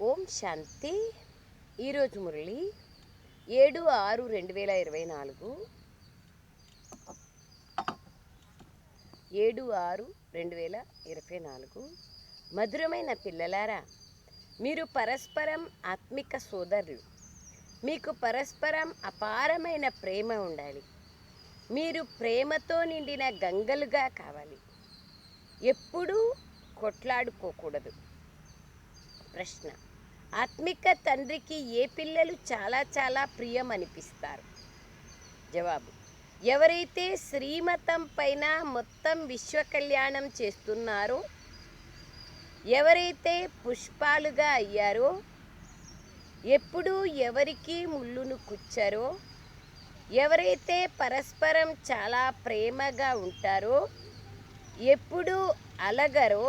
ఓం శాంతి. ఈరోజు మురళి ఏడు ఆరు రెండు వేల ఇరవై నాలుగు. ఏడు ఆరు రెండు వేల ఇరవై నాలుగు. మధురమైన పిల్లలారా మీరు పరస్పరం ఆత్మిక సోదరులు. మీకు పరస్పరం అపారమైన ప్రేమ ఉండాలి. మీరు ప్రేమతో నిండిన గంగలుగా కావాలి. ఎప్పుడూ కొట్లాడుకోకూడదు. ప్రశ్న ఆత్మిక తండ్రికి ఏ పిల్లలు చాలా చాలా ప్రియం అనిపిస్తారు జవాబు. ఎవరైతే శ్రీమతం పైన మొత్తం విశ్వ కళ్యాణం చేస్తున్నారో ఎవరైతే పుష్పాలుగా అయ్యారో ఎప్పుడూ ఎవరికి ముళ్ళును కుచ్చారో ఎవరైతే పరస్పరం చాలా ప్రేమగా ఉంటారో ఎప్పుడూ అలగరో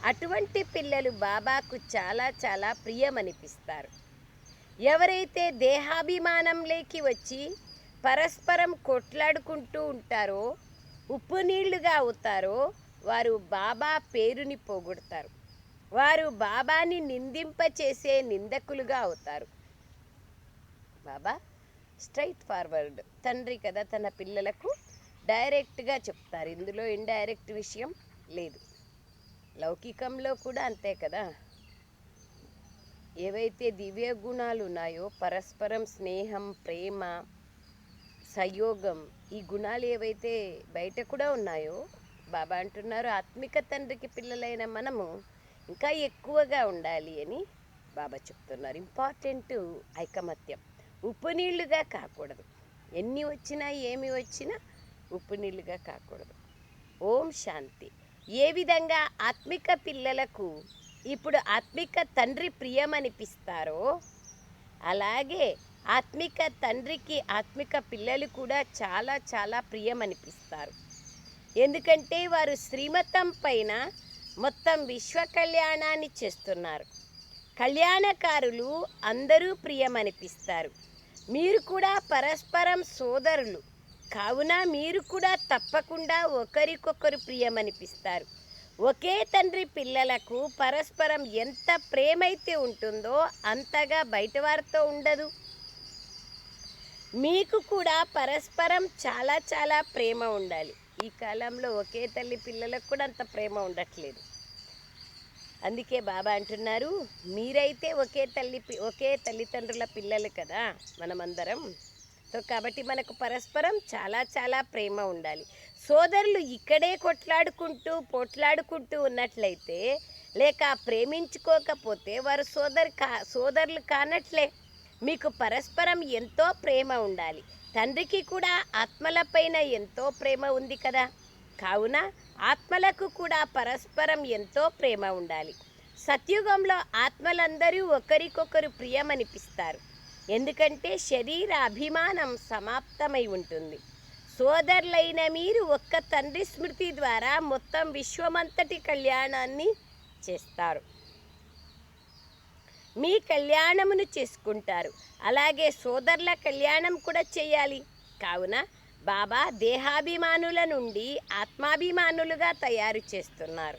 అటువంటి పిల్లలు బాబాకు చాలా చాలా ప్రియమనిపిస్తారు. ఎవరైతే దేహాభిమానంలోకి వచ్చి పరస్పరం కొట్లాడుకుంటూ ఉంటారో ఉప్పు నీళ్ళుగా అవుతారో వారు బాబా పేరుని పోగొడతారు. వారు బాబాని నిందింపచేసే నిందకులుగా అవుతారు. బాబా స్ట్రైట్ ఫార్వర్డ్ తండ్రి కదా తన పిల్లలకు డైరెక్ట్గా చెప్తారు. ఇందులో ఇండైరెక్ట్ విషయం లేదు. లౌకికంలో కూడా అంతే కదా? ఏవైతే దివ్య గుణాలు ఉన్నాయో పరస్పరం స్నేహం ప్రేమ సయోగం ఈ గుణాలు ఏవైతే బయట కూడా ఉన్నాయో బాబా అంటున్నారు ఆత్మిక తండ్రికి పిల్లలైన మనము ఇంకా ఎక్కువగా ఉండాలి అని బాబా చెప్తున్నారు. ఇంపార్టెంట్ ఐకమత్యం. ఉప్పు నీళ్ళుగా కాకూడదు. ఎన్ని వచ్చినా ఏమి వచ్చినా ఉప్పు నీళ్ళుగా కాకూడదు. ఓం శాంతి. ఏ విధంగా ఆత్మిక పిల్లలకు ఇప్పుడు ఆత్మిక తండ్రి ప్రియమనిపిస్తారో అలాగే ఆత్మిక తండ్రికి ఆత్మిక పిల్లలు కూడా చాలా చాలా ప్రియమనిపిస్తారు. ఎందుకంటే వారు శ్రీమతం పైన మొత్తం విశ్వ కళ్యాణాన్ని చేస్తున్నారు. కళ్యాణకారులు అందరూ ప్రియమనిపిస్తారు. మీరు కూడా పరస్పరం సోదరులు. కావున మీరు కూడా తప్పకుండా ఒకరికొకరు ప్రియమనిపిస్తారు. ఒకే తండ్రి పిల్లలకు పరస్పరం ఎంత ప్రేమైతే ఉంటుందో అంతగా బయట వారితో ఉండదు. మీకు కూడా పరస్పరం చాలా చాలా ప్రేమ ఉండాలి. ఈ కాలంలో ఒకే తల్లి పిల్లలకు కూడా అంత ప్రేమ ఉండట్లేదు. అందుకే బాబా అంటున్నారు మీరైతే ఒకే తల్లి పి- ఒకే తల్లిదండ్రుల పిల్లలు కదా మనమందరం. కాబట్టి మనకు పరస్పరం చాలా చాలా ప్రేమ ఉండాలి. సోదరులు ఇక్కడే కొట్లాడుకుంటూ పోట్లాడుకుంటూ ఉన్నట్లయితే లేక ప్రేమించుకోకపోతే వారు సోదరు కా సోదరులు కానట్లే. మీకు పరస్పరం ఎంతో ప్రేమ ఉండాలి. తండ్రికి కూడా ఆత్మలపైన ఎంతో ప్రేమ ఉంది కదా. కావున ఆత్మలకు కూడా పరస్పరం ఎంతో ప్రేమ ఉండాలి. సత్యుగంలో ఆత్మలందరూ ఒకరికొకరు ప్రియమనిపిస్తారు. ఎందుకంటే శరీర అభిమానం సమాప్తమై ఉంటుంది. సోదరులైన మీరు ఒక్క తండ్రి స్మృతి ద్వారా మొత్తం విశ్వమంతటి కళ్యాణాన్ని చేస్తారు. మీ కళ్యాణమును చేసుకుంటారు. అలాగే సోదరుల కళ్యాణం కూడా చేయాలి. కావున బాబా దేహాభిమానుల నుండి ఆత్మాభిమానులుగా తయారు చేస్తున్నారు.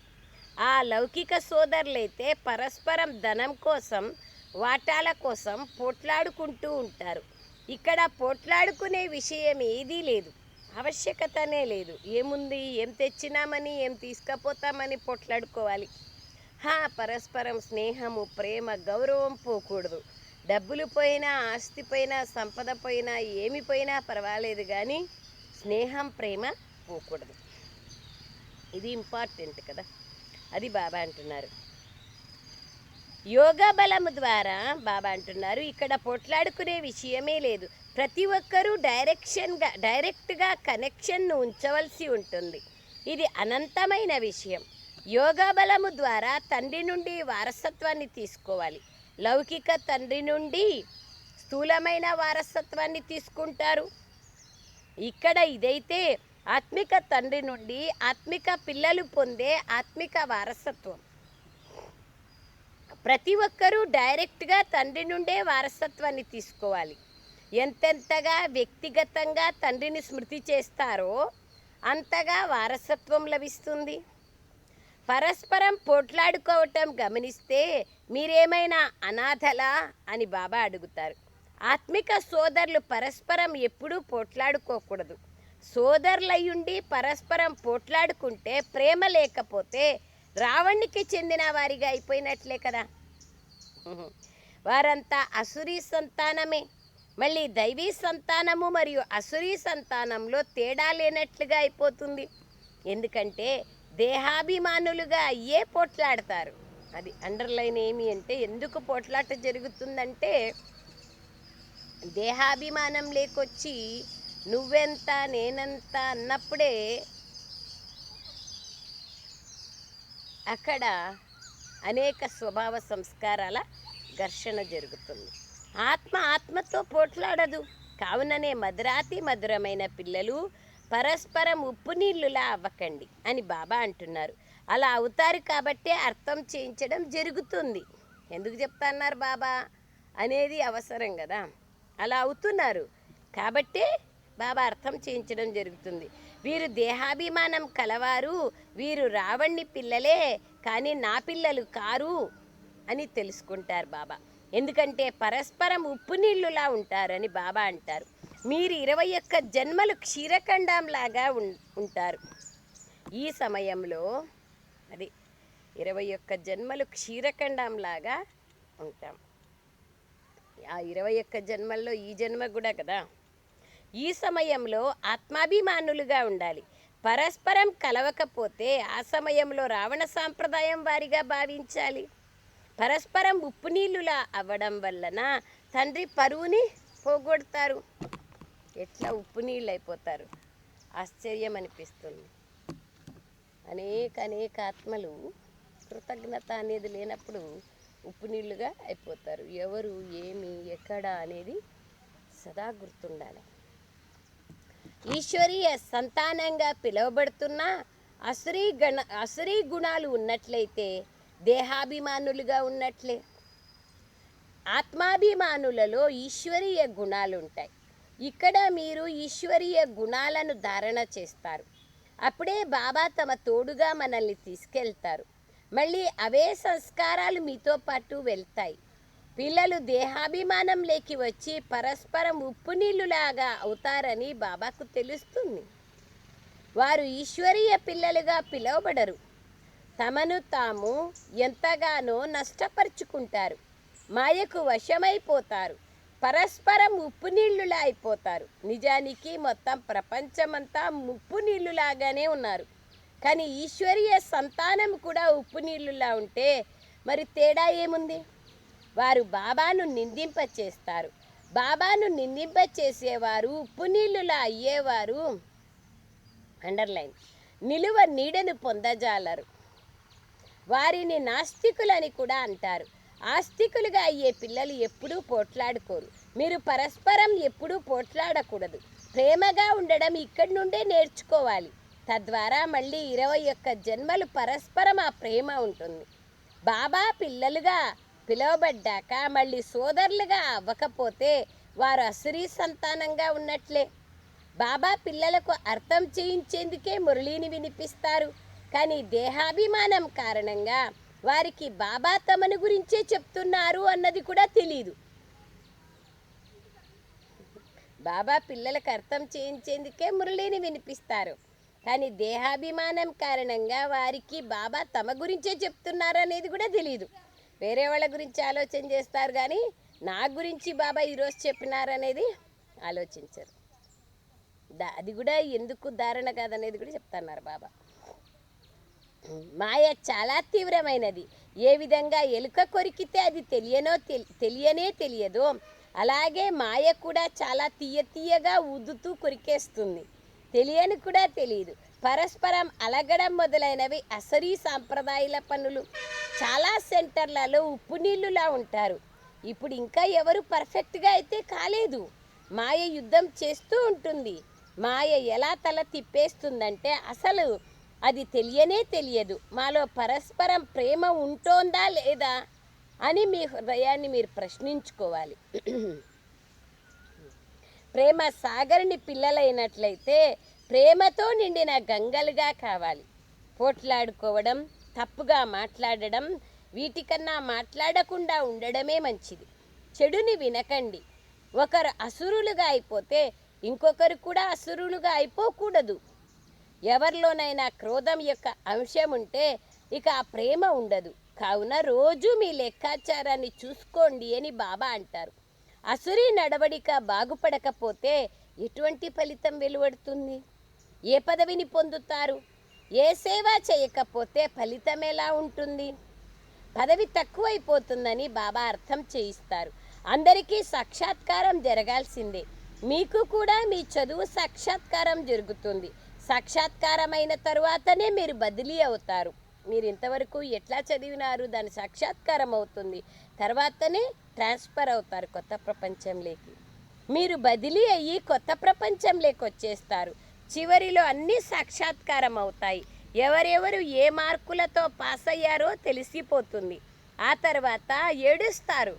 ఆ లౌకిక సోదరులైతే పరస్పరం ధనం కోసం వాటాల కోసం పోట్లాడుకుంటూ ఉంటారు. ఇక్కడ పోట్లాడుకునే విషయం ఏదీ లేదు. ఆవశ్యకతనే లేదు. ఏముంది? ఏం తెచ్చినామని? ఏం తీసుకుపోతామని పోట్లాడుకోవాలి. హా పరస్పరం స్నేహము ప్రేమ గౌరవం పోకూడదు. డబ్బులు పోయినా ఆస్తి పోయినా సంపద పోయినా ఏమి పోయినా పర్వాలేదు కానీ స్నేహం ప్రేమ పోకూడదు. ఇది ఇంపార్టెంట్ కదా. అది బాబా అంటున్నారు. యోగా బలము ద్వారా బాబా అంటున్నారు. ఇక్కడ పోట్లాడుకునే విషయమే లేదు. ప్రతి ఒక్కరూ డైరెక్షన్గా డైరెక్ట్గా కనెక్షన్ను ఉంచవలసి ఉంటుంది. ఇది అనంతమైన విషయం. యోగా బలము ద్వారా తండ్రి నుండి వారసత్వాన్ని తీసుకోవాలి. లౌకిక తండ్రి నుండి స్థూలమైన వారసత్వాన్ని తీసుకుంటారు. ఇక్కడ ఇదైతే ఆత్మిక తండ్రి నుండి ఆత్మిక పిల్లలు పొందే ఆత్మిక వారసత్వం. ప్రతి ఒక్కరూ డైరెక్ట్గా తండ్రి నుండే వారసత్వాన్ని తీసుకోవాలి. ఎంతెంతగా వ్యక్తిగతంగా తండ్రిని స్మృతి చేస్తారో అంతగా వారసత్వం లభిస్తుంది. పరస్పరం పోట్లాడుకోవటం గమనిస్తే మీరేమైనా అనాథలా అని బాబా అడుగుతారు. ఆత్మిక సోదరులు పరస్పరం ఎప్పుడూ పోట్లాడుకోకూడదు. సోదరులయ్యుండి పరస్పరం పోట్లాడుకుంటే ప్రేమ లేకపోతే రావణ్ణికి చెందిన వారిగా అయిపోయినట్లే కదా. వారంతా అసురీ సంతానమే. మళ్ళీ దైవీ సంతానము మరియు అసురీ సంతానంలో తేడా లేనట్లుగా అయిపోతుంది. ఎందుకంటే దేహాభిమానులుగా అయ్యే పోట్లాడతారు. అది అండర్లైన్ ఏమి అంటే ఎందుకు పోట్లాట జరుగుతుందంటే దేహాభిమానం లేకొచ్చి నువ్వెంత నేనెంత అన్నప్పుడే అక్కడ అనేక స్వభావ సంస్కారాల ఘర్షణ జరుగుతుంది. ఆత్మ ఆత్మతో పోట్లాడదు. కావుననే మధురాతి మధురమైన పిల్లలు పరస్పరం ఉప్పు నీళ్ళులా అవ్వకండి అని బాబా అంటున్నారు. అలా అవుతారు కాబట్టే అర్థం చేయించడం జరుగుతుంది. ఎందుకు చెప్తున్నారు బాబా? అనేది అవసరం కదా. అలా అవుతున్నారు కాబట్టే బాబా అర్థం చేయించడం జరుగుతుంది. వీరు దేహాభిమానం కలవారు. వీరు రావణ్ణి పిల్లలే కానీ నా పిల్లలు కారు అని తెలుసుకుంటారు బాబా. ఎందుకంటే పరస్పరం ఉప్పు నీళ్ళులా ఉంటారని బాబా అంటారు. మీరు ఇరవై ఒక్క జన్మలు క్షీరఖండంలాగా ఉం- ఉంటారు. ఈ సమయంలో అది ఇరవై ఒక్క జన్మలు క్షీరఖండంలాగా ఉంటాం. ఆ ఇరవై ఒక్క జన్మల్లో ఈ జన్మ కూడా కదా? ఈ సమయంలో ఆత్మాభిమానులుగా ఉండాలి. పరస్పరం కలవకపోతే ఆ సమయంలో రావణ సాంప్రదాయం వారిగా భావించాలి. పరస్పరం ఉప్పు నీళ్ళులా అవ్వడం వలన తండ్రి పరువుని పోగొడతారు. ఎట్లా ఉప్పు నీళ్ళు అయిపోతారు ఆశ్చర్యం అనిపిస్తుంది. అనేక అనేక ఆత్మలు కృతజ్ఞత అనేది లేనప్పుడు ఉప్పు నీళ్ళుగా అయిపోతారు. ఎవరు ఏమి ఎక్కడ అనేది సదా గుర్తుండాలి. ఈశ్వరీయ సంతానంగా పిలువబడుతున్న అసురీ గణ అసురీ గుణాలు ఉన్నట్లయితే దేహాభిమానులుగా ఉన్నట్లే. ఆత్మాభిమానులలో ఈశ్వరీయ గుణాలు ఉంటాయి ఇక్కడ మీరు ఈశ్వరీయ గుణాలను ధారణ చేస్తారు. అప్పుడే బాబా తమ తోడుగా మనల్ని తీసుకెళ్తారు. మళ్ళీ అవే సంస్కారాలు మీతో పాటు వెళ్తాయి. పిల్లలు దేహాభిమానంలోకి వచ్చి పరస్పరం ఉప్పు నీళ్ళులాగా అవుతారని బాబాకు తెలుస్తుంది. వారు ఈశ్వరీయ పిల్లలుగా పిలువబడరు. తమను తాము ఎంతగానో నష్టపరుచుకుంటారు. మాయకు వశమైపోతారు. పరస్పరం ఉప్పు నీళ్ళులా అయిపోతారు. నిజానికి మొత్తం ప్రపంచమంతా ఉప్పు నీళ్ళులాగానే ఉన్నారు. కానీ ఈశ్వరీయ సంతానం కూడా ఉప్పు నీళ్ళులా ఉంటే మరి తేడా ఏముంది? వారు బాబాను నిందింప చేస్తారు బాబాను నిందింప చేసేవారు ఉప్పు నీళ్ళులా అయ్యేవారు. అండర్లైన్. నిలువ నీడను పొందజాలరు. వారిని నాస్తికులని కూడా అంటారు. ఆస్తికులుగా అయ్యే పిల్లలు ఎప్పుడూ పోట్లాడుకోరు. మీరు పరస్పరం ఎప్పుడూ పోట్లాడకూడదు. ప్రేమగా ఉండడం ఇక్కడి నుండే నేర్చుకోవాలి. తద్వారా మళ్ళీ ఇరవై ఒక్క జన్మలు పరస్పరం ఆ ప్రేమ ఉంటుంది. బాబా పిల్లలుగా పిలువబడ్డాక మళ్ళీ సోదరులుగా అవ్వకపోతే వారు అసురీ సంతానంగా ఉన్నట్లే. బాబా పిల్లలకు అర్థం చేయించేందుకే మురళిని వినిపిస్తారు. కానీ దేహాభిమానం కారణంగా వారికి బాబా తమను గురించే చెప్తున్నారు అన్నది కూడా తెలియదు బాబా పిల్లలకు అర్థం చేయించేందుకే మురళిని వినిపిస్తారు. కానీ దేహాభిమానం కారణంగా వారికి బాబా తమ గురించే చెప్తున్నారు అనేది కూడా తెలియదు వేరే వాళ్ళ గురించి ఆలోచన చేస్తారు కానీ నా గురించి బాబా ఈరోజు చెప్పినారనేది ఆలోచించరు. దా అది కూడా ఎందుకు ధారణ కాదనేది కూడా చెప్తున్నారు బాబా. మాయ చాలా తీవ్రమైనది. ఏ విధంగా ఎలుక కొరికితే అది తెలియనో తెలి- తెలియనే తెలియదు. అలాగే మాయ కూడా చాలా తీయ తీయగా ఉదుతూ కొరికేస్తుంది. తెలియని కూడా తెలియదు. పరస్పరం అలగడం మొదలైనవి అసరీ సాంప్రదాయాల పనులు. చాలా సెంటర్లలో ఉప్పు నీళ్ళులా ఉంటారు. ఇప్పుడు ఇంకా ఎవరు పర్ఫెక్ట్గా అయితే కాలేదు. మాయ యుద్ధం చేస్తూ ఉంటుంది. మాయ ఎలా తల తిప్పేస్తుందంటే అసలు అది తెలియనే తెలియదు. మాలో పరస్పరం ప్రేమ ఉంటోందా లేదా అని మీ హృదయాన్ని మీరు ప్రశ్నించుకోవాలి. ప్రేమ సాగరుని పిల్లలైనట్లయితే ప్రేమతో నిండిన గంగలుగా కావాలి. పోట్లాడుకోవడం తప్పుగా మాట్లాడడం వీటికన్నా మాట్లాడకుండా ఉండడమే మంచిది. చెడుని వినకండి. ఒకరు అసురులుగా అయిపోతే ఇంకొకరు కూడా అసురులుగా అయిపోకూడదు. ఎవరిలోనైనా క్రోధం యొక్క అంశం ఉంటే ఇక ఆ ప్రేమ ఉండదు. కావున రోజు మీ లెక్కాచారాన్ని చూసుకోండి అని బాబా అంటారు. అసురి నడవడిక బాగుపడకపోతే ఎటువంటి ఫలితం వెలువడుతుంది? ఏ పదవిని పొందుతారు? ఏ సేవ చేయకపోతే ఫలితం ఎలా ఉంటుంది? పదవి తక్కువైపోతుందని బాబా అర్థం చేయిస్తారు. అందరికీ సాక్షాత్కారం జరగాల్సిందే. మీకు కూడా మీ చదువు సాక్షాత్కారం జరుగుతుంది. సాక్షాత్కారమైన తరువాతనే మీరు బదిలీ అవుతారు. మీరు ఇంతవరకు ఎట్లా చదివినారు? దాని సాక్షాత్కారం అవుతుంది. తర్వాతనే ట్రాన్స్ఫర్ అవుతారు కొత్త ప్రపంచంలోకి. మీరు బదిలీ అయ్యి కొత్త ప్రపంచంలోకి వచ్చేస్తారు. చివరిలో అన్నీ సాక్షాత్కారం అవుతాయి ఎవరెవరు ఏ మార్కులతో పాస్ అయ్యారో తెలిసిపోతుంది. ఆ తర్వాత ఏడుస్తారు.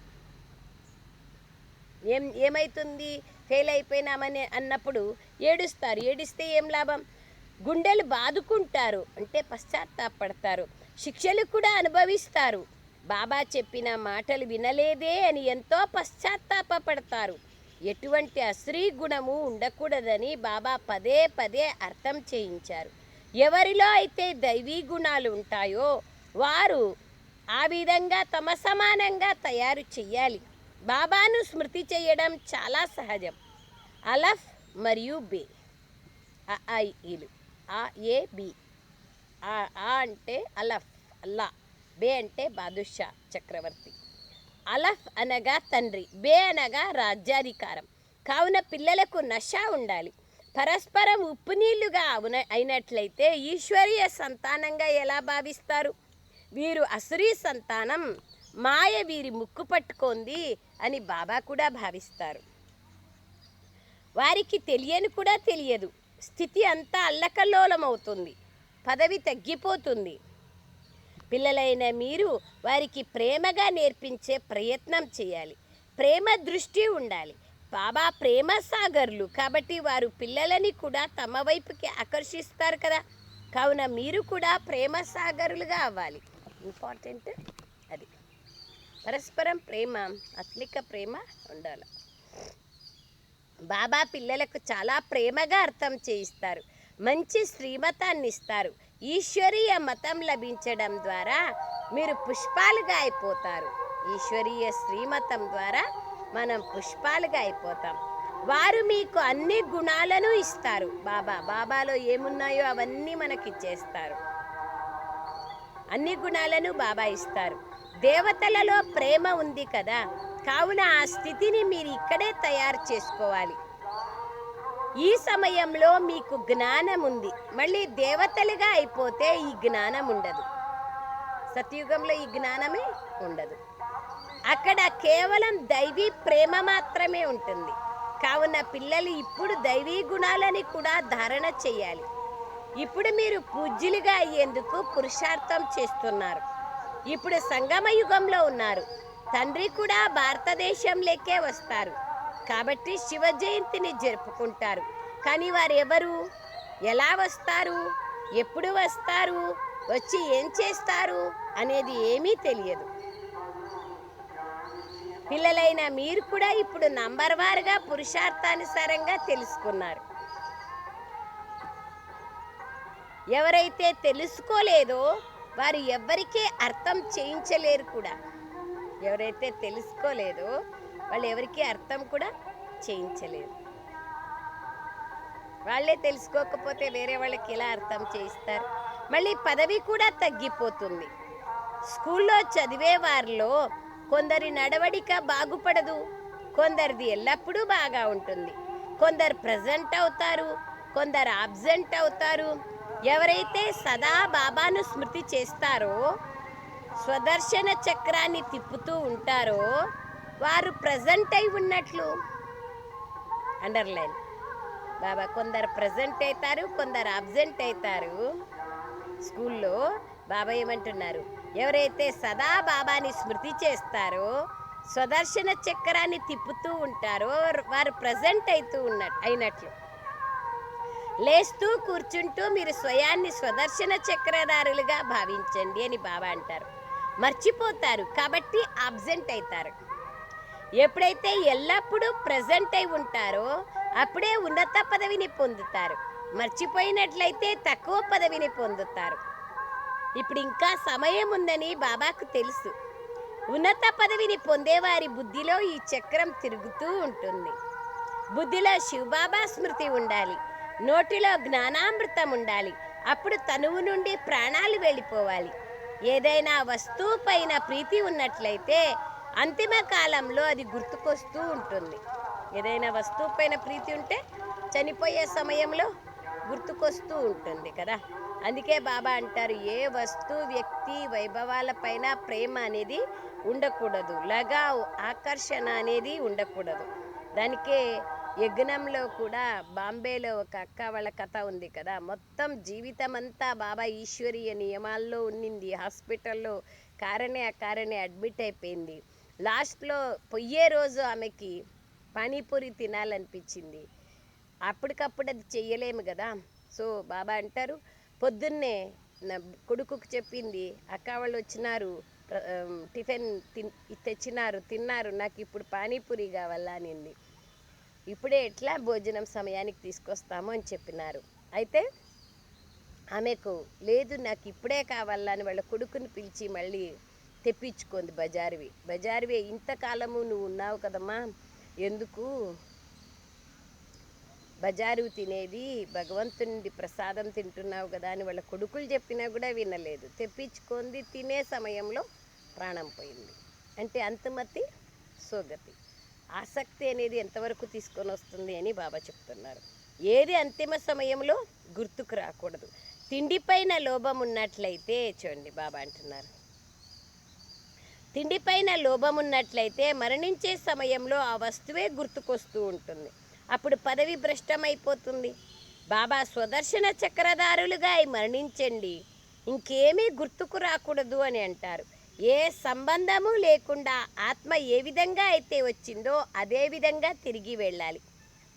ఏం ఏమైతుంది? ఫెయిల్ అయిపోయినామని అన్నప్పుడు ఏడుస్తారు. ఏడిస్తే ఏం లాభం? గుండెలు బాదుకుంటారు. అంటే పశ్చాత్తాపడతారు. శిక్షలు కూడా అనుభవిస్తారు. బాబా చెప్పిన మాటలు వినలేదే అని ఎంతో పశ్చాత్తాపడతారు ఎటువంటి అశ్రీ గుణము ఉండకూడదని బాబా పదే పదే అర్థం చేయించారు. ఎవరిలో అయితే దైవీ గుణాలు ఉంటాయో వారు ఆ విధంగా తమ సమానంగా తయారు చెయ్యాలి. బాబాను స్మృతి చేయడం చాలా సహజం. అలఫ్ మరియు బే. ఆ ఐ ఆ ఏ బి. ఆ ఆ అంటే అలఫ్ అల్లా బే అంటే బాదుషా చక్రవర్తి. అలఫ్ అనగా తండ్రి బే అనగా రాజ్యాధికారం. కావున పిల్లలకు నష ఉండాలి. పరస్పరం ఉప్పు నీళ్ళుగా అవున అయినట్లయితే ఈశ్వరీయ సంతానంగా ఎలా భావిస్తారు? వీరు అసురీ సంతానం మాయ వీరి ముక్కు పట్టుకోంది అని బాబా కూడా భావిస్తారు. వారికి తెలియని కూడా తెలియదు. స్థితి అంతా అల్లకల్లోలమవుతుంది. పదవి తగ్గిపోతుంది. పిల్లలైన మీరు వారికి ప్రేమగా నేర్పించే ప్రయత్నం చేయాలి. ప్రేమ దృష్టి ఉండాలి. బాబా ప్రేమ సాగర్లు కాబట్టి వారు పిల్లలని కూడా తమ వైపుకి ఆకర్షిస్తారు కదా. కావున మీరు కూడా ప్రేమ సాగరులుగా అవ్వాలి. ఇంపార్టెంట్ అది. పరస్పరం ప్రేమ అత్లిక ప్రేమ ఉండాలి. బాబా పిల్లలకు చాలా ప్రేమగా అర్థం చేయిస్తారు. మంచి శ్రీమతాన్ని ఇస్తారు. ఈశ్వరీయ మతం లభించడం ద్వారా మీరు పుష్పాలుగా అయిపోతారు. ఈశ్వరీయ శ్రీమతం ద్వారా మనం పుష్పాలుగా అయిపోతాం. వారు మీకు అన్ని గుణాలను ఇస్తారు. బాబా బాబాలో ఏమున్నాయో అవన్నీ మనకిచ్చేస్తారు అన్ని గుణాలను బాబా ఇస్తారు. దేవతలలో ప్రేమ ఉంది కదా కావున ఆ స్థితిని మీరు ఇక్కడే తయారు చేసుకోవాలి. ఈ సమయంలో మీకు జ్ఞానం ఉంది మళ్ళీ దేవతలుగా అయిపోతే ఈ జ్ఞానం ఉండదు సత్యుగంలో ఈ జ్ఞానమే ఉండదు. అక్కడ కేవలం దైవీ ప్రేమ మాత్రమే ఉంటుంది. కావున పిల్లలు ఇప్పుడు దైవీ గుణాలని కూడా ధారణ చేయాలి. ఇప్పుడు మీరు పూజ్యులుగా అయ్యేందుకు పురుషార్థం చేస్తున్నారు. ఇప్పుడు సంగమ యుగంలో ఉన్నారు. తండ్రి కూడా భారతదేశంలోకే వస్తారు. కాబట్టి శివ జయంతిని జరుపుకుంటారు. కానీ వారు ఎవరు ఎలా వస్తారు? ఎప్పుడు వస్తారు? వచ్చి ఏం చేస్తారు? అనేది ఏమీ తెలియదు. పిల్లలైన మీరు కూడా ఇప్పుడు నంబర్ వారుగా పురుషార్థానుసారంగా తెలుసుకున్నారు. ఎవరైతే తెలుసుకోలేదో వారు ఎవ్వరికీ అర్థం చేయించలేరు కూడా. ఎవరైతే తెలుసుకోలేదో వాళ్ళు ఎవరికీ అర్థం కూడా చేయించలేదు. వాళ్ళే తెలుసుకోకపోతే వేరే వాళ్ళకి ఎలా అర్థం చేయిస్తారు? మళ్ళీ పదవి కూడా తగ్గిపోతుంది. స్కూల్లో చదివే వారిలో కొందరి నడవడిక బాగుపడదు. కొందరిది ఎల్లప్పుడూ బాగా ఉంటుంది. కొందరు ప్రజెంట్ అవుతారు కొందరు అబ్జెంట్ అవుతారు. ఎవరైతే సదా బాబాను స్మృతి చేస్తారో స్వదర్శన చక్రాన్ని తిప్పుతూ ఉంటారో వారు ప్రజెంట్ అయి ఉన్నట్లు. అండర్లైన్ బాబా కొందరు ప్రజెంట్ అవుతారు కొందరు అబ్సెంట్ అవుతారు. స్కూల్లో బాబా ఏమంటున్నారు? ఎవరైతే సదా బాబాని స్మృతి చేస్తారో స్వదర్శన చక్రాన్ని తిప్పుతూ ఉంటారో వారు ప్రజెంట్ అవుతూ ఉన్నట్టు అయినట్లు. లేస్తూ కూర్చుంటూ మీరు స్వయాన్ని స్వదర్శన చక్రధారులుగా భావించండి అని బాబా అంటారు. మర్చిపోతారు కాబట్టి అబ్సెంట్ అవుతారు. ఎప్పుడైతే ఎల్లప్పుడూ ప్రజెంట్ అయి ఉంటారో అప్పుడే ఉన్నత పదవిని పొందుతారు. మర్చిపోయినట్లయితే తక్కువ పదవిని పొందుతారు. ఇప్పుడు ఇంకా సమయం ఉందని బాబాకు తెలుసు. ఉన్నత పదవిని పొందేవారి బుద్ధిలో ఈ చక్రం తిరుగుతూ ఉంటుంది. బుద్ధిలో శివబాబా స్మృతి ఉండాలి. నోటిలో జ్ఞానామృతం ఉండాలి. అప్పుడు తనువు నుండి ప్రాణాలు వెళ్ళిపోవాలి. ఏదైనా వస్తువు పైన ప్రీతి ఉన్నట్లయితే అంతిమ కాలంలో అది గుర్తుకొస్తూ ఉంటుంది. ఏదైనా వస్తువు పైన ప్రీతి ఉంటే చనిపోయే సమయంలో గుర్తుకొస్తూ ఉంటుంది కదా. అందుకే బాబా అంటారు ఏ వస్తువు వ్యక్తి వైభవాల పైన ప్రేమ అనేది ఉండకూడదు. లగావ్ ఆకర్షణ అనేది ఉండకూడదు. దానికే యజ్ఞంలో కూడా బాంబేలో ఒక అక్క వాళ్ళ కథ ఉంది కదా. మొత్తం జీవితం అంతా బాబా ఈశ్వరీయ నియమాల్లో ఉన్నింది. హాస్పిటల్లో కారణే ఆ కారణే అడ్మిట్ అయిపోయింది. లాస్ట్లో పొయ్యే రోజు ఆమెకి పానీపూరి తినాలనిపించింది. అప్పటికప్పుడు అది చెయ్యలేము కదా. సో బాబా అంటారు పొద్దున్నే నా కొడుకుకు చెప్పింది అక్క వాళ్ళు వచ్చినారు టిఫిన్ తిన్ తెచ్చినారు తిన్నారు నాకు ఇప్పుడు పానీపూరి కావాలా అనింది. ఇప్పుడే ఎట్లా భోజనం సమయానికి తీసుకొస్తాము అని చెప్పినారు. అయితే ఆమెకు లేదు నాకు ఇప్పుడే కావాలా అని వాళ్ళ కొడుకుని పిలిచి మళ్ళీ తెప్పించుకుంది బజారువి. బజార్వి ఇంతకాలము నువ్వు ఉన్నావు కదమ్మా. ఎందుకు? బజారు తినేది భగవంతుని ప్రసాదం తింటున్నావు కదా అని వాళ్ళ కొడుకులు చెప్పినా కూడా వినలేదు. తెప్పించుకుంది తినే సమయంలో ప్రాణం పోయింది. అంటే అంతమతి సోగతి. ఆసక్తి అనేది ఎంతవరకు తీసుకొని వస్తుంది అని బాబా చెప్తున్నారు. ఏది అంతిమ సమయంలో గుర్తుకు రాకూడదు. తిండిపైన లోభం ఉన్నట్లయితే చూడండి బాబా అంటున్నారు. తిండిపైన లోభం ఉన్నట్లయితే మరణించే సమయంలో ఆ వస్తువే గుర్తుకొస్తూ ఉంటుంది. అప్పుడు పదవి భ్రష్టమైపోతుంది. బాబా స్వదర్శన చక్రధారులుగా అయి మరణించండి. ఇంకేమీ గుర్తుకు రాకూడదు అని అంటారు. ఏ సంబంధము లేకుండా ఆత్మ ఏ విధంగా అయితే వచ్చిందో అదే విధంగా తిరిగి వెళ్ళాలి.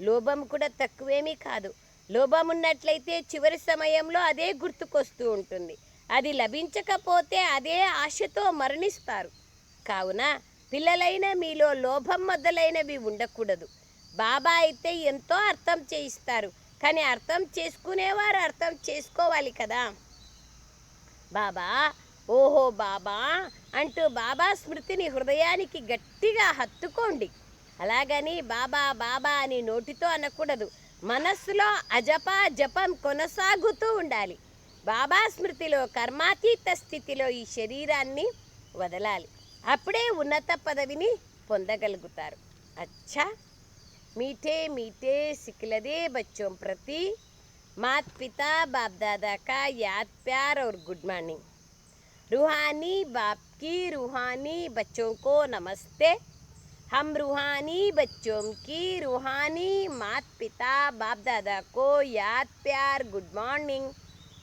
లోభం కూడా తక్కువేమీ కాదు. లోభం ఉన్నట్లయితే చివరి సమయంలో అదే గుర్తుకొస్తూ ఉంటుంది. అది లభించకపోతే అదే ఆశతో మరణిస్తారు. కావున పిల్లలైన మీలో లోభం మొదలైనవి ఉండకూడదు. బాబా అయితే ఎంతో అర్థం చేయిస్తారు. కానీ అర్థం చేసుకునేవారు అర్థం చేసుకోవాలి కదా. బాబా ఓహో బాబా అంటూ బాబా స్మృతిని హృదయానికి గట్టిగా హత్తుకోండి. అలాగని బాబా బాబా అని నోటితో అనకూడదు. మనస్సులో అజపా జపం కొనసాగుతూ ఉండాలి. బాబా స్మృతిలో కర్మాతీత స్థితిలో ఈ శరీరాన్ని వదలాలి. అప్పుడే ఉన్నత పదవిని పొందగలుగుతారు. అచ్చా! మీటే మీటే సిక్లదే బచ్చోం ప్రతి. మాత్ పితా బాప్ దాదా యాద్ ప్యార్ ఔర్ గుడ్ మార్నింగ్. रूहानी बाप की रूहानी बच्चों को नमस्ते हम रूहानी बच्चों की रूहानी मात पिता बाप दादा को याद प्यार गुड मॉर्निंग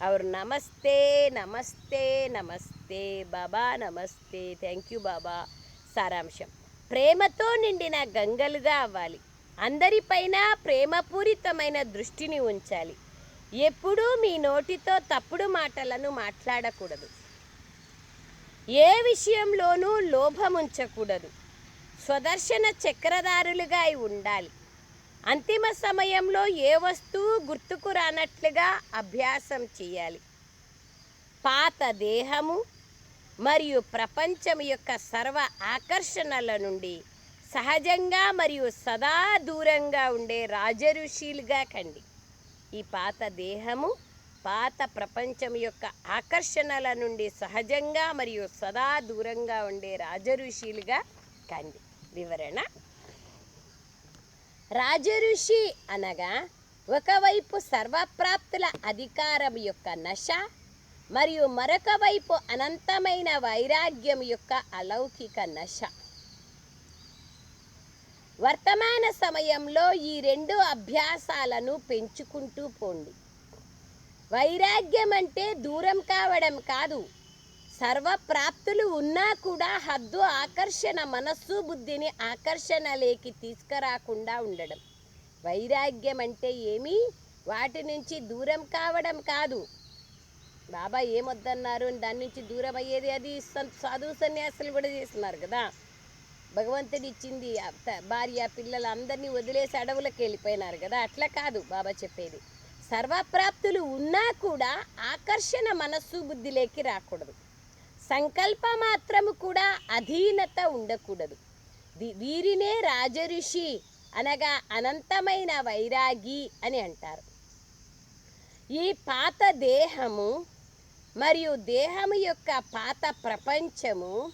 और नमस्ते नमस्ते नमस्ते బాబా నమస్తే థ్యాంక్ యూ బాబా సారాంశం ప్రేమతో నిండిన గంగలుగా అవ్వాలి అందరిపైన ప్రేమపూరితమైన దృష్టిని ఉంచాలి ఎప్పుడూ మీ నోటితో తప్పుడు మాటలను మాట్లాడకూడదు ఏ విషయంలోనూ లోభం ఉంచకూడదు స్వదర్శన చక్రధారులుగా అయి ఉండాలి. అంతిమ సమయంలో ఏ వస్తువు గుర్తుకు రానట్లుగా అభ్యాసం చేయాలి. పాత దేహము మరియు ప్రపంచం యొక్క సర్వ ఆకర్షణల నుండి సహజంగా మరియు సదా దూరంగా ఉండే రాజఋషులుగా కండి. ఈ పాత దేహము పాత ప్రపంచం యొక్క ఆకర్షణల నుండి సహజంగా మరియు సదా దూరంగా ఉండే రాజఋషులుగా కండి. వివరణ. రాజఋషి అనగా ఒకవైపు సర్వప్రాప్తుల అధికారం యొక్క నశ మరియు మరొక వైపు అనంతమైన వైరాగ్యం యొక్క అలౌకిక నశ. వర్తమాన సమయంలో ఈ రెండు అభ్యాసాలను పెంచుకుంటూ పోండి. వైరాగ్యం అంటే దూరం కావడం కాదు. సర్వప్రాప్తులు ఉన్నా కూడా హద్దు ఆకర్షణ మనస్సు బుద్ధిని ఆకర్షణలేకి తీసుకురాకుండా ఉండడం. వైరాగ్యం అంటే ఏమి? వాటి నుంచి దూరం కావడం కాదు. బాబా ఏమొద్దన్నారు? అని దాని నుంచి దూరం అయ్యేది అది. సాధు సన్యాసులు కూడా చేస్తున్నారు కదా. భగవంతుడు ఇచ్చింది భార్య పిల్లలు అందరినీ వదిలేసి అడవులకు వెళ్ళిపోయినారు కదా. అట్లా కాదు బాబా చెప్పేది. సర్వప్రాప్తులు ఉన్నా కూడా ఆకర్షణ మనస్సు బుద్ధిలోకి రాకూడదు. సంకల్ప మాత్రము కూడా అధీనత ఉండకూడదు. వీరినే రాజఋషి అనగా అనంతమైన వైరాగి అని అంటారు. ఈ పాత దేహము మరియు దేహము యొక్క పాత ప్రపంచము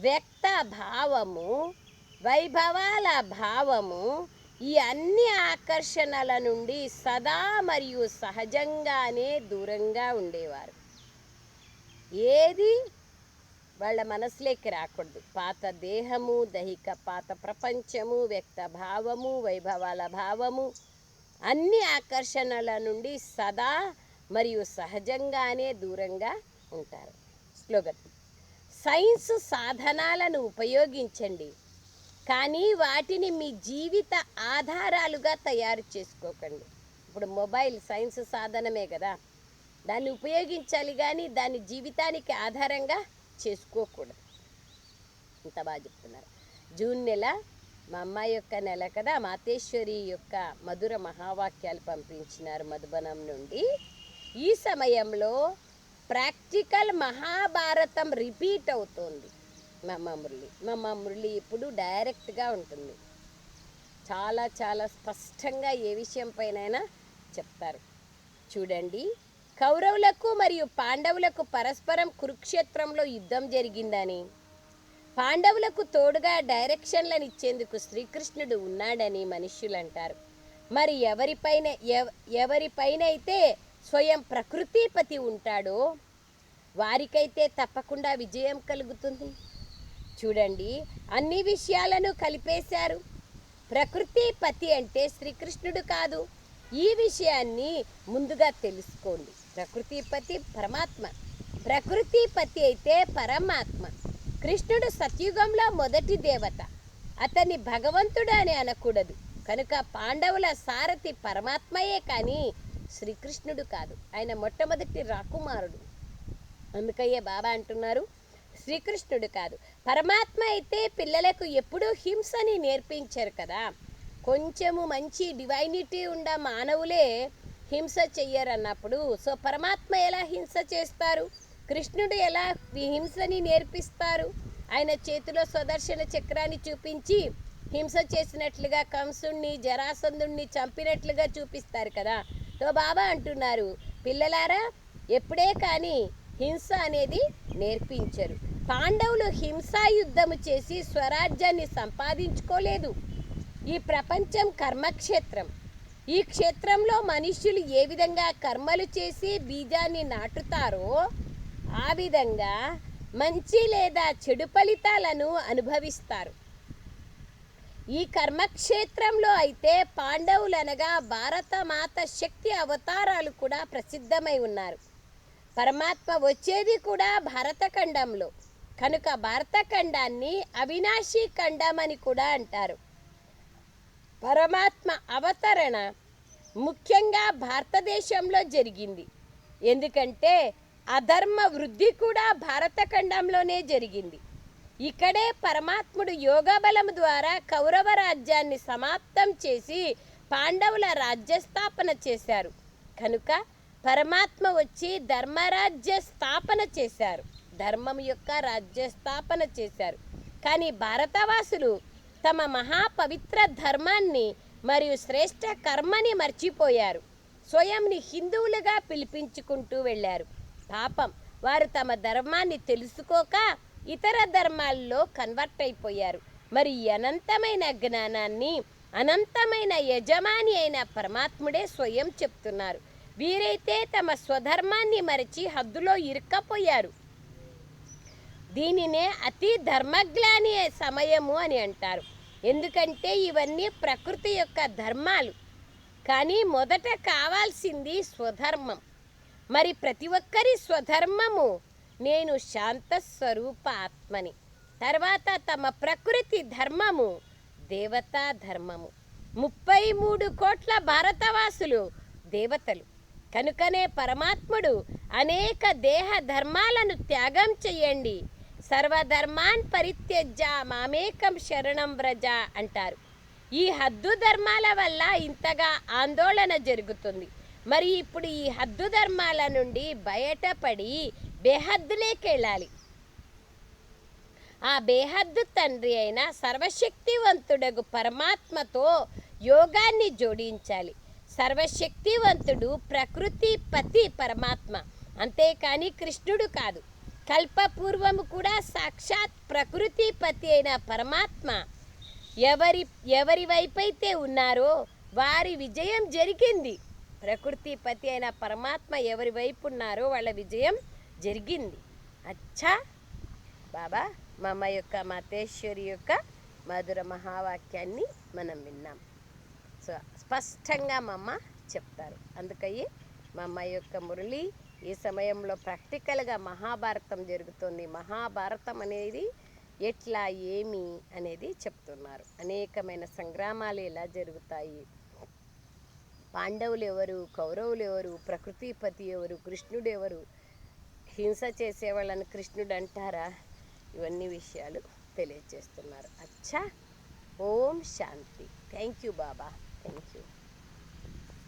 వ్యక్త భావము వైభవాల భావము ఈ అన్ని ఆకర్షణల నుండి సదా మరియు సహజంగానే దూరంగా ఉండేవారు. ఏది వాళ్ళ మనసులోకి రాకూడదు. పాత దేహము దైహిక పాత ప్రపంచము వ్యక్త భావము వైభవాల భావము అన్ని ఆకర్షణల నుండి సదా మరియు సహజంగానే దూరంగా ఉంటారు. స్లోగన్ సైన్స్ సాధనాలను ఉపయోగించండి. కానీ వాటిని మీ జీవిత ఆధారాలుగా తయారు చేసుకోకండి. ఇప్పుడు మొబైల్ సైన్స్ సాధనమే కదా. దాన్ని ఉపయోగించాలి కానీ దాని జీవితానికి ఆధారంగా చేసుకోకూడదు. ఇంత బాగా చెప్తున్నారు. జూన్ నెల మా అమ్మాయి యొక్క నెల కదా. మాతేశ్వరి యొక్క మధుర మహావాక్యాలు పంపించినారు మధుబనం నుండి. ఈ సమయంలో ప్రాక్టికల్ మహాభారతం రిపీట్ అవుతోంది. మా మురళి. మా మురళి ఇప్పుడు డైరెక్ట్గా ఉంటుంది. చాలా చాలా స్పష్టంగా ఏ విషయంపైనైనా చెప్తారు. చూడండి. కౌరవులకు మరియు పాండవులకు పరస్పరం కురుక్షేత్రంలో యుద్ధం జరిగిందని పాండవులకు తోడుగా డైరెక్షన్లను ఇచ్చేందుకు శ్రీకృష్ణుడు ఉన్నాడని మనుష్యులు అంటారు మరి ఎవరిపైన ఎవరిపైన ఎవరిపైనైతే స్వయం ప్రకృతిపతి ఉంటాడో వారికైతే తప్పకుండా విజయం కలుగుతుంది. చూడండి. అన్ని విషయాలను కలిపేశారు. ప్రకృతి పతి అంటే శ్రీకృష్ణుడు కాదు. ఈ విషయాన్ని ముందుగా తెలుసుకోండి. ప్రకృతి పతి పరమాత్మ. ప్రకృతి పతి అయితే పరమాత్మ. కృష్ణుడు సత్యుగంలో మొదటి దేవత. అతన్ని భగవంతుడు అని అనకూడదు. కనుక పాండవుల సారథి పరమాత్మయే కానీ శ్రీకృష్ణుడు కాదు. ఆయన మొట్టమొదటి రాకుమారుడు. అందుకయ్యే బాబా అంటున్నారు శ్రీకృష్ణుడు కాదు. పరమాత్మ అయితే పిల్లలకు ఎప్పుడూ హింసని నేర్పించారు కదా. కొంచెము మంచి డివైనిటీ ఉండ మానవులే హింస చెయ్యరన్నప్పుడు సో పరమాత్మ ఎలా హింస చేస్తారు? కృష్ణుడు ఎలా హింసని నేర్పిస్తారు? ఆయన చేతిలో స్వదర్శన చక్రాన్ని చూపించి హింస చేసినట్లుగా కంసుణ్ణి జరాసంధుణ్ణి చంపినట్లుగా చూపిస్తారు కదా. తో బాబా అంటున్నారు పిల్లలారా ఎప్పుడే కానీ హింస అనేది నేర్పించరు. పాండవులు హింసాయుద్ధము చేసి స్వరాజ్యాన్ని సంపాదించుకోలేదు. ఈ ప్రపంచం కర్మక్షేత్రం. ఈ క్షేత్రంలో మనుష్యులు ఏ విధంగా కర్మలు చేసి బీజాన్ని నాటుతారో ఆ విధంగా మంచి లేదా చెడు ఫలితాలను అనుభవిస్తారు. ఈ కర్మక్షేత్రంలో అయితే పాండవులు అనగా భారతమాత శక్తి అవతారాలు కూడా ప్రసిద్ధమై ఉన్నారు. పరమాత్మ వచ్చేది కూడా భారతఖండంలో కనుక భారతఖండాన్ని అవినాశీ ఖండం అని కూడా అంటారు. పరమాత్మ అవతరణ ముఖ్యంగా భారతదేశంలో జరిగింది. ఎందుకంటే అధర్మ వృద్ధి కూడా భారతఖండంలోనే జరిగింది. ఇక్కడే పరమాత్ముడు యోగబలం ద్వారా కౌరవ రాజ్యాన్ని సమాప్తం చేసి పాండవుల రాజ్యస్థాపన చేశారు. కనుక పరమాత్మ వచ్చి ధర్మరాజ్య స్థాపన చేశారు. ధర్మం యొక్క రాజ్య స్థాపన చేశారు. కానీ భారతవాసులు తమ మహాపవిత్ర ధర్మాన్ని మరియు శ్రేష్ట కర్మని మర్చిపోయారు. స్వయంని హిందువులుగా పిలిపించుకుంటూ వెళ్ళారు. పాపం వారు తమ ధర్మాన్ని తెలుసుకోక ఇతర ధర్మాల్లో కన్వర్ట్ అయిపోయారు. మరి అనంతమైన జ్ఞానాన్ని అనంతమైన యజమాని అయిన పరమాత్ముడే స్వయం చెప్తున్నారు. వీరైతే తమ స్వధర్మాన్ని మరిచి హద్దులో ఇరుక్కపోయారు. దీనినే అతి ధర్మగ్లాని సమయము అని అంటారు. ఎందుకంటే ఇవన్నీ ప్రకృతి యొక్క ధర్మాలు. కానీ మొదట కావాల్సింది స్వధర్మం. మరి ప్రతి ఒక్కరి స్వధర్మము నేను శాంత స్వరూప ఆత్మని. తర్వాత తమ ప్రకృతి ధర్మము దేవతా ధర్మము. ముప్పై మూడు కోట్ల భారతవాసులు దేవతలు. కనుకనే పరమాత్ముడు అనేక దేహ ధర్మాలను త్యాగం చేయండి. సర్వధర్మాన్ పరిత్యజ్య మామేకం శరణం వ్రజ అంటారు. ఈ హద్దు ధర్మాల వల్ల ఇంతగా ఆందోళన జరుగుతుంది. మరి ఇప్పుడు ఈ హద్దు ధర్మాల నుండి బయటపడి బేహద్దులేకెళ్ళాలి ఆ బేహద్దు తండ్రి అయిన సర్వశక్తివంతుడగు పరమాత్మతో యోగాన్ని జోడించాలి. సర్వశక్తివంతుడు ప్రకృతి పతి పరమాత్మ. అంతేకాని కృష్ణుడు కాదు. కల్పపూర్వము కూడా సాక్షాత్ ప్రకృతిపతి అయిన పరమాత్మ. ఎవరి ఎవరి వైపైతే ఉన్నారో వారి విజయం జరిగింది. ప్రకృతిపతి అయిన పరమాత్మ ఎవరి వైపు ఉన్నారో వాళ్ళ విజయం జరిగింది. అచ్చా! బాబా మా అమ్మ యొక్క మాతేశ్వరి యొక్క మధుర మహావాక్యాన్ని మనం విన్నాం. సో స్పష్టంగా మా అమ్మ చెప్తారు. అందుకయ్యే మా అమ్మ యొక్క మురళి ఈ సమయంలో ప్రాక్టికల్గా మహాభారతం జరుగుతుంది. మహాభారతం అనేది ఎట్లా ఏమి అనేది చెప్తున్నారు. అనేకమైన సంగ్రామాలు ఎలా జరుగుతాయి? పాండవులు ఎవరు? కౌరవులు ఎవరు? ప్రకృతిపతి ఎవరు? కృష్ణుడు ఎవరు? హింస చేసే వాళ్ళని కృష్ణుడు అంటారా? ఇవన్నీ విషయాలు తెలియజేస్తున్నారు. అచ్చా! Om Shanti. Thank you Baba. Thank you.